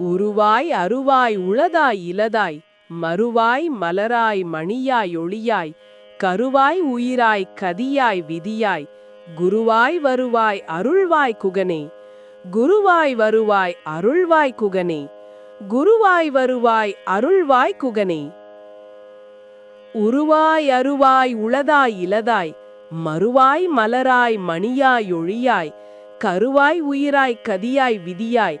உருவாய் அருவாய் உளதாய் இலதாய் மறுவாய் மலராய் மணியாய் ஒளியாய் கருவாய் உயிராய் கதியாய் விதியாய் குருவாய் வருவாய் அருள்வாய் குகனே. குருவாய் வருவாய் அருள்வாய் குகனே. குருவாய் வருவாய் அருள்வாய் குகனே. உருவாய் அருவாய் உளதாய் இலதாய் மறுவாய் மலராய் மணியாய் ஒளியாய் கருவாய் உயிராய் கதியாய் விதியாய்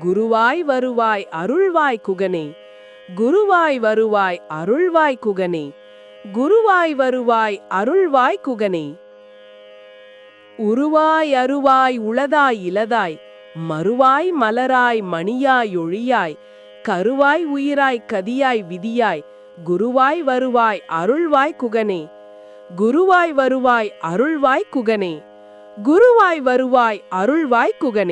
குருவாய் வருவாய் அருள்வாய் குகனே. குருவாய் வருவாய் அருள்வாய் குகனே. குருவாய் வருவாய் அருள்வாய் குகனே. உருவாய் அருவாய் உளதாய் இலதாய் மறுவாய் மலராய் மணியாய் ஒழியாய் கருவாய் உயிராய் கதியாய் விதியாய் குருவாய் வருவாய் அருள்வாய் குகனே. குருவாய் வருவாய் அருள்வாய் குகனே. குருவாய் வருவாய் அருள்வாய் குகனே.